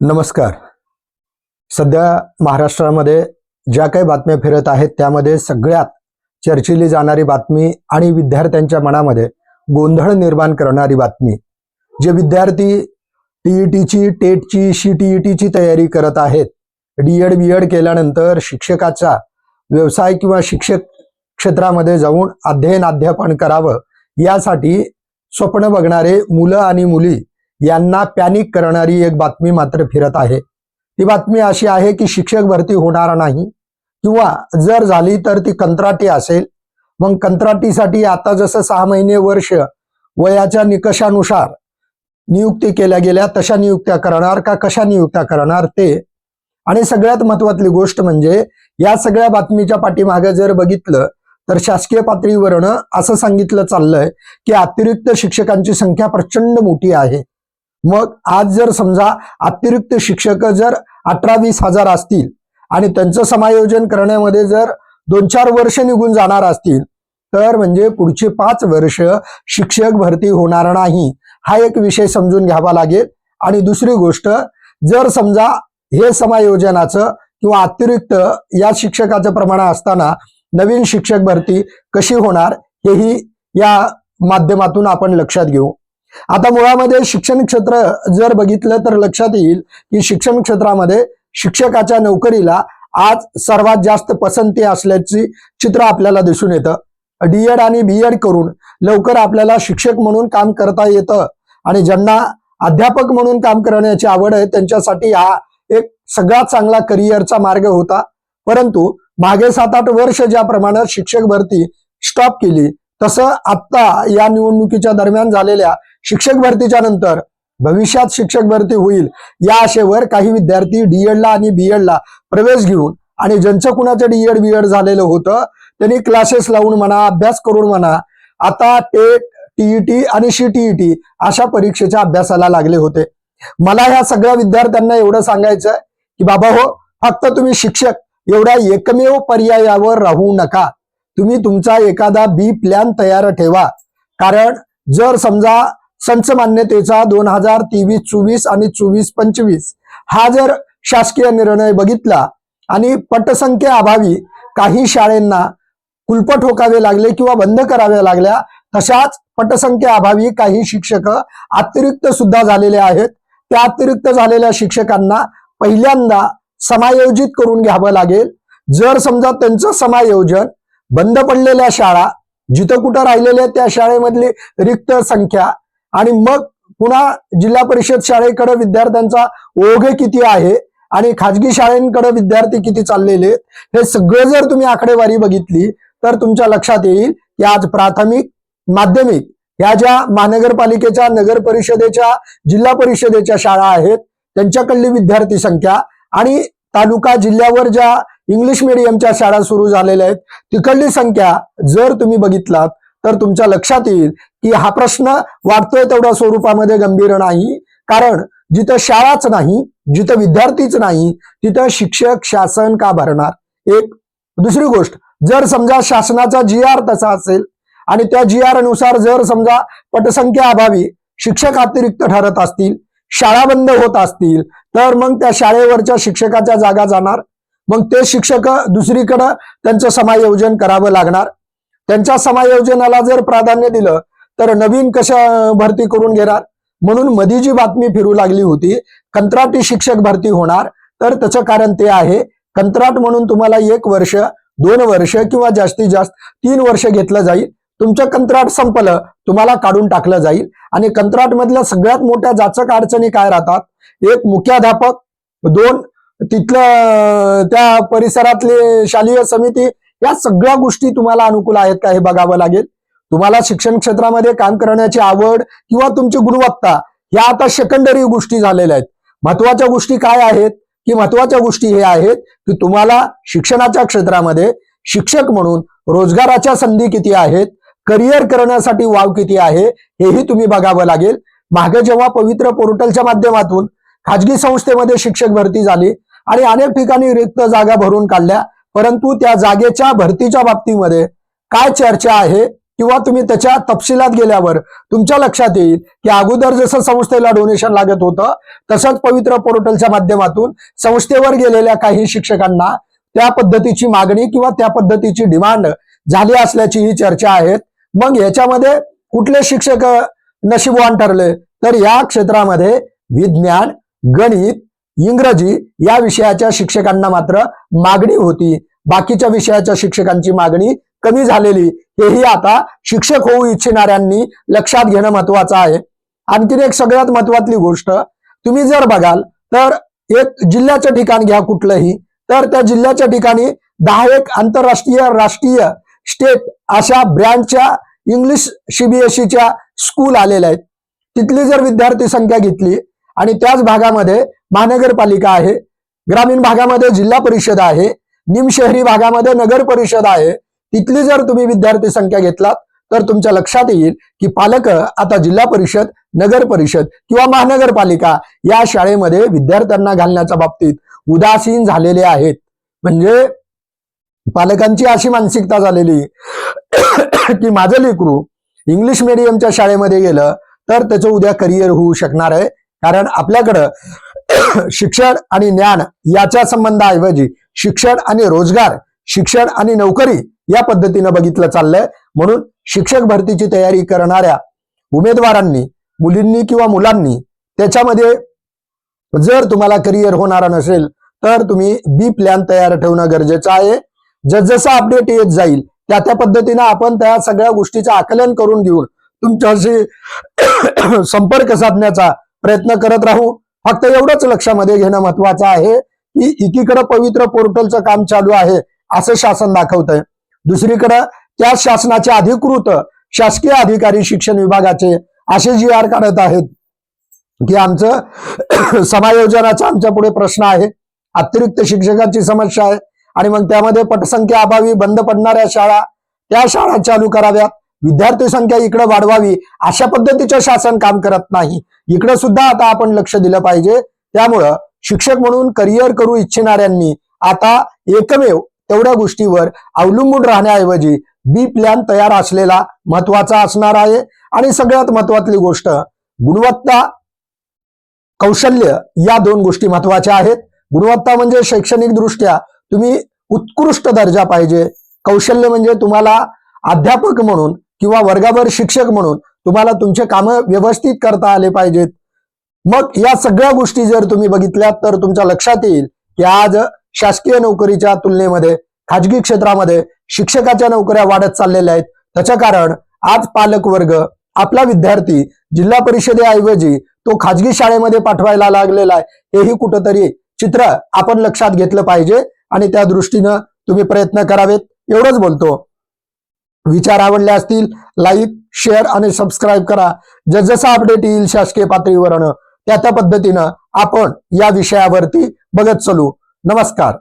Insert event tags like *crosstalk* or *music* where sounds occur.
नमस्कार. सध्या महाराष्ट्रामध्ये ज्या काही बातम्या फिरत आहेत त्यामध्ये सगळ्यात चर्चिली जाणारी बातमी आणि विद्यार्थ्यांच्या मनामध्ये गोंधळ निर्माण करणारी बातमी. जे विद्यार्थी टी ई टीची टेटची शी टी ई टीची तयारी करत आहेत डी एड बी एड केल्यानंतर शिक्षकाचा व्यवसाय किंवा शिक्षक क्षेत्रामध्ये जाऊन अध्ययन अध्यापन करावं यासाठी स्वप्न बघणारे मुलं आणि मुली यांना पॅनिक करणारी एक बातमी मात्र फिरत आहे. ती बातमी अशी आहे की शिक्षक भरती होणार नाही किंवा जर झाली तर ती कंत्राटी असेल. मग कंत्राटीसाठी आता जसं सहा महिने वर्ष वयाच्या निकषानुसार नियुक्ती केल्या गेल्या तशा नियुक्त्या करणार का कशा नियुक्त्या करणार ते आणि सगळ्यात महत्वातली गोष्ट म्हणजे या सगळ्या बातमीच्या पाठीमागे जर बघितलं तर शासकीय पातळीवरनं असं सांगितलं चाललंय की अतिरिक्त शिक्षकांची संख्या प्रचंड मोठी आहे. मग आज जर समजा अतिरिक्त शिक्षक जर अठरा वीस हजार असतील आणि त्यांचं समायोजन करण्यामध्ये जर दोन चार वर्ष निघून जाणार असतील तर म्हणजे पुढची पाच वर्ष शिक्षक भरती होणार नाही. हा एक विषय समजून घ्यावा लागेल. आणि दुसरी गोष्ट जर समजा हे समायोजनाचं किंवा अतिरिक्त या शिक्षकाचं प्रमाण असताना नवीन शिक्षक भरती कशी होणार हेही या माध्यमातून आपण लक्षात घेऊ. आता मुळामध्ये शिक्षण क्षेत्र जर बघितलं तर लक्षात येईल की शिक्षण क्षेत्रामध्ये शिक्षकाच्या नोकरीला आज सर्वात जास्त पसंती असल्याची चित्र आपल्याला दिसून येतं. डीएड आणि बी एड करून लवकर आपल्याला शिक्षक म्हणून काम करता येतं आणि ज्यांना अध्यापक म्हणून काम करण्याची आवड आहे त्यांच्यासाठी हा एक सगळ्यात चांगला करिअरचा मार्ग होता. परंतु मागे सात आठ वर्ष ज्या प्रमाणात शिक्षक भरती स्टॉप केली तसं आत्ता या निवडणुकीच्या दरम्यान झालेल्या शिक्षक भरतीच्या नंतर भविष्यात शिक्षक भरती होईल या आशेवर काही विद्यार्थी डीएडला आणि बीएडला प्रवेश घेऊन आणि ज्यांचं कुणाचं डीएड बीएड झालेलं होतं त्यांनी क्लासेस लावून म्हणा अभ्यास करून म्हणा आता टेट टीईटी आणि सीटीईटी अशा परीक्षेच्या अभ्यासाला लागले होते. मला ह्या सगळ्या विद्यार्थ्यांना एवढं सांगायचं की बाबा हो फक्त तुम्ही शिक्षक एवढ्या एकमेव पर्यायावर राहू नका. तुम्ही तुमचा एखादा बी प्लॅन तयार ठेवा. कारण जर समजा संच मान्यतेचा दोन हजार तेवीस चोवीस आणि चोवीस पंचवीस हा जर शासकीय निर्णय बघितला आणि पटसंख्या अभावी काही शाळांना कुलपट ठोकावे लागले किंवा बंद कराव्या लागल्या तशाच पटसंख्या अभावी काही शिक्षक अतिरिक्त सुद्धा झालेले आहेत. त्या अतिरिक्त झालेल्या शिक्षकांना पहिल्यांदा समायोजित करून घ्यावं लागेल. जर समजा त्यांचं समायोजन बंद पडलेल्या शाळा जिथं कुठं राहिलेल्या त्या शाळेमधली रिक्त संख्या. आणि मग पुन्हा जिल्हा परिषद शाळेकडे विद्यार्थ्यांचा ओघ किती आहे? आणि खाजगी शाळेंकडे विद्यार्थी किती चाललेले हे सगळं जर तुम्ही आकडेवारी बघितली तर तुमच्या लक्षात येईल की आज प्राथमिक माध्यमिक ह्या ज्या महानगरपालिकेच्या नगर परिषदेच्या जिल्हा परिषदेच्या शाळा आहेत त्यांच्याकडली विद्यार्थी संख्या आणि तालुका जिल्ह्यावर ज्या इंग्लिश मिडियमच्या शाळा सुरू झालेल्या आहेत. तिकडली संख्या जर तुम्ही बघितलात तर तुमच्या लक्षात येईल की हा प्रश्न वाटतोय तेवढ्या स्वरूपामध्ये गंभीर नाही. कारण जिथं शाळाच नाही जिथं विद्यार्थीच नाही तिथं शिक्षक शासन का भरणार? एक. दुसरी गोष्ट जर समजा शासनाचा जी आर तसा असेल आणि त्या जी आर जर समजा पटसंख्या अभावी शिक्षक अतिरिक्त ठरत असतील शाळा बंद होत असतील तर मग त्या शाळेवरच्या शिक्षकाच्या जागा जाणार? मग ते शिक्षक दुसरीकडं त्यांचं समायोजन करावं लागणार. त्यांच्या समायोजनाला जर प्राधान्य दिलं तर नवीन कशा भरती करून घेणार? म्हणून मधी जी बातमी फिरू लागली होती कंत्राटी शिक्षक भरती होणार. तर त्याचं कारण ते आहे कंत्राट म्हणून तुम्हाला एक वर्ष दोन वर्ष किंवा जास्तीत जास्त तीन वर्ष घेतलं जाईल. तुमचं कंत्राट संपलं तुम्हाला काढून टाकलं जाईल. आणि कंत्राट मधल्या सगळ्यात मोठ्या जाचक अडचणी काय राहतात? एक मुख्याध्यापक दोन तिथलं त्या परिसरातले शालेय समिती या सगळ्या गोष्टी तुम्हाला अनुकूल आहेत का हे बघावं लागेल? तुम्हाला शिक्षण क्षेत्रामध्ये काम करण्याची आवड किंवा तुमची गुणवत्ता या आता सेकंडरी गोष्टी झालेल्या आहेत. महत्त्वाच्या गोष्टी काय आहेत? की महत्त्वाच्या गोष्टी हे आहेत की तुम्हाला शिक्षणाच्या क्षेत्रामध्ये शिक्षक म्हणून रोजगाराच्या संधी किती आहेत? करिअर करण्यासाठी वाव किती आहे? हेही तुम्ही बघावं लागेल. मागे जेव्हा पवित्र पोर्टलच्या माध्यमातून खाजगी संस्थेमध्ये शिक्षक भरती झाली आणि अनेक ठिकाणी रिक्त जागा भरून काढल्या. परंतु त्या जागेच्या भरतीच्या बाबतीमध्ये काय चर्चा आहे किंवा तुम्ही त्याच्या तपशिलात गेल्यावर तुमच्या लक्षात येईल की अगोदर जसं संस्थेला डोनेशन लागत होतं तसंच पवित्र पोर्टलच्या माध्यमातून संस्थेवर गेलेल्या काही शिक्षकांना त्या पद्धतीची मागणी किंवा त्या पद्धतीची डिमांड झाली असल्याची ही चर्चा आहेत. मग याच्यामध्ये कुठले शिक्षक अ, नशीबवान ठरले? तर या क्षेत्रामध्ये विज्ञान गणित इंग्रजी या विषयाच्या शिक्षकांना मात्र मागणी होती. बाकीच्या विषयाच्या शिक्षकांची मागणी कमी झालेली. हेही आता शिक्षक होऊ इच्छिणाऱ्यांनी लक्षात घेणं महत्वाचं आहे. आणखीन एक सगळ्यात महत्वातली गोष्ट तुम्ही जर बघाल तर एक जिल्ह्याचं ठिकाण घ्या कुठलंही तर त्या जिल्ह्याच्या ठिकाणी दहा एक आंतरराष्ट्रीय राष्ट्रीय स्टेट अशा ब्रँडच्या इंग्लिश सीबीएसईच्या स्कूल आलेल्या आहेत. तिथली जर विद्यार्थी संख्या घेतली आणि त्याच भागामध्ये महानगरपालिका आहे ग्रामीण भागामध्ये जिल्हा परिषद आहे निमशहरी भागामध्ये नगर परिषद आहे. तिथली जर तुम्ही विद्यार्थी संख्या घेतलात तर तुमच्या लक्षात येईल की पालक आता जिल्हा परिषद नगर परिषद किंवा महानगरपालिका या शाळेमध्ये विद्यार्थ्यांना घालण्याच्या बाबतीत उदासीन झालेले आहेत. म्हणजे पालकांची अशी मानसिकता झालेली की माझं लेकरू इंग्लिश मिडियमच्या शाळेमध्ये गेलं तर त्याचं उद्या करिअर होऊ शकणार आहे. कारण आपल्याकडं शिक्षण आणि ज्ञान याच्या संबंधाऐवजी शिक्षण आणि रोजगार शिक्षण आणि नोकरी या पद्धतीनं बघितलं चाललंय. म्हणून शिक्षक भरतीची तयारी करणाऱ्या उमेदवारांनी मुलींनी किंवा मुलांनी त्याच्यामध्ये जर तुम्हाला करिअर होणार नसेल तर तुम्ही बी प्लॅन तयार ठेवणं गरजेचं आहे. जसजसं अपडेट येत जाईल त्या त्या पद्धतीनं आपण त्या सगळ्या गोष्टीचं आकलन करून घेऊन तुमच्याशी संपर्क साधण्याचा प्रयत्न करत राहू. फक्त एवढंच लक्षामध्ये घेणं महत्वाचं आहे की एकीकडे पवित्र पोर्टलचं काम चालू आहे असं शासन दाखवतंय. दुसरीकडं त्या शासनाचे अधिकृत शासकीय अधिकारी शिक्षण विभागाचे असे जी आर काढत आहेत की आमचं *coughs* समायोजनाचा आमच्या पुढे प्रश्न आहे. अतिरिक्त शिक्षकाची समस्या आहे. आणि मग त्यामध्ये पटसंख्या अभावी बंद पडणाऱ्या शाळा त्या शाळा चालू कराव्यात. विद्यार्थी संख्या इकडे वाढवावी अशा पद्धतीचं शासन काम करत नाही. इकडे सुद्धा आता आपण लक्ष दिलं पाहिजे. त्यामुळं शिक्षक म्हणून करिअर करू इच्छिणाऱ्यांनी आता एकमेव तेवढ्या गोष्टीवर अवलंबून राहण्याऐवजी बी प्लॅन तयार असलेला महत्त्वाचा असणार आहे. आणि सगळ्यात महत्वातली गोष्ट गुणवत्ता कौशल्य या दोन गोष्टी महत्त्वाच्या आहेत. गुणवत्ता म्हणजे शैक्षणिक दृष्ट्या तुम्ही उत्कृष्ट दर्जा पाहिजे. कौशल्य म्हणजे तुम्हाला अध्यापक म्हणून किंवा वर्गावर शिक्षक म्हणून तुम्हाला तुमचे कामं व्यवस्थित करता आले पाहिजेत. मग या सगळ्या गोष्टी जर तुम्ही बघितल्यात तर तुमच्या लक्षात येईल की आज शासकीय नोकरीच्या तुलनेमध्ये खाजगी क्षेत्रामध्ये शिक्षकाच्या नोकऱ्या वाढत चाललेल्या आहेत. त्याचं कारण आज पालक वर्ग आपला विद्यार्थी जिल्हा परिषदेऐवजी तो खाजगी शाळेमध्ये पाठवायला लागलेला आहे. हेही कुठंतरी चित्र आपण लक्षात घेतलं पाहिजे आणि त्या दृष्टीनं तुम्ही प्रयत्न करावेत. एवढंच बोलतो. विचार आवडले असतील लाईक शेअर आणि सबस्क्राईब करा. जसजसा अपडेट येईल शासकीय पातळीवरनं त्या त्या पद्धतीनं आपण या विषयावरती बघत चलू. नमस्कार.